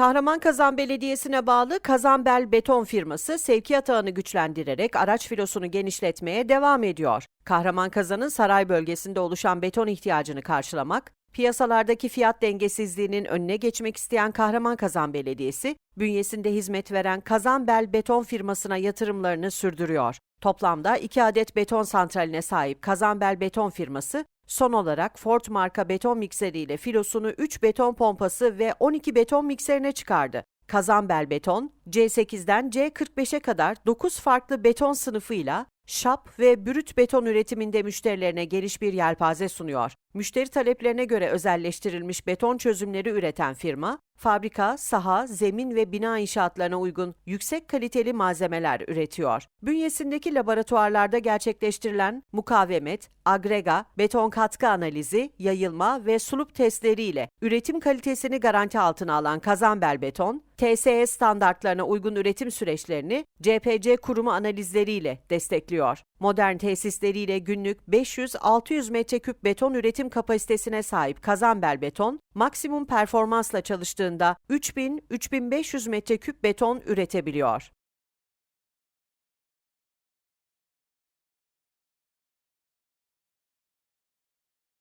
Kahramankazan Belediyesi'ne bağlı Kazanbel Beton firması sevkiyat ağını güçlendirerek araç filosunu genişletmeye devam ediyor. Kahramankazan'ın saray bölgesinde oluşan beton ihtiyacını karşılamak, piyasalardaki fiyat dengesizliğinin önüne geçmek isteyen Kahramankazan Belediyesi, bünyesinde hizmet veren Kazanbel Beton firmasına yatırımlarını sürdürüyor. Toplamda 2 adet beton santraline sahip Kazanbel Beton firması, Son olarak Ford marka beton mikseriyle filosunu 3 beton pompası ve 12 beton mikserine çıkardı. Kazanbel Beton, C8'den C45'e kadar 9 farklı beton sınıfıyla şap ve brüt beton üretiminde müşterilerine geniş bir yelpaze sunuyor. Müşteri taleplerine göre özelleştirilmiş beton çözümleri üreten firma, fabrika, saha, zemin ve bina inşaatlarına uygun yüksek kaliteli malzemeler üretiyor. Bünyesindeki laboratuvarlarda gerçekleştirilen mukavemet, agrega, beton katkı analizi, yayılma ve sulup testleriyle üretim kalitesini garanti altına alan Kazanbel Beton, TSE standartlarına uygun üretim süreçlerini CPC kurumu analizleriyle destekliyor. Modern tesisleriyle günlük 500-600 metreküp beton üretim kapasitesine sahip Kazanbel Beton, maksimum performansla çalıştığında 3000-3500 metreküp beton üretebiliyor.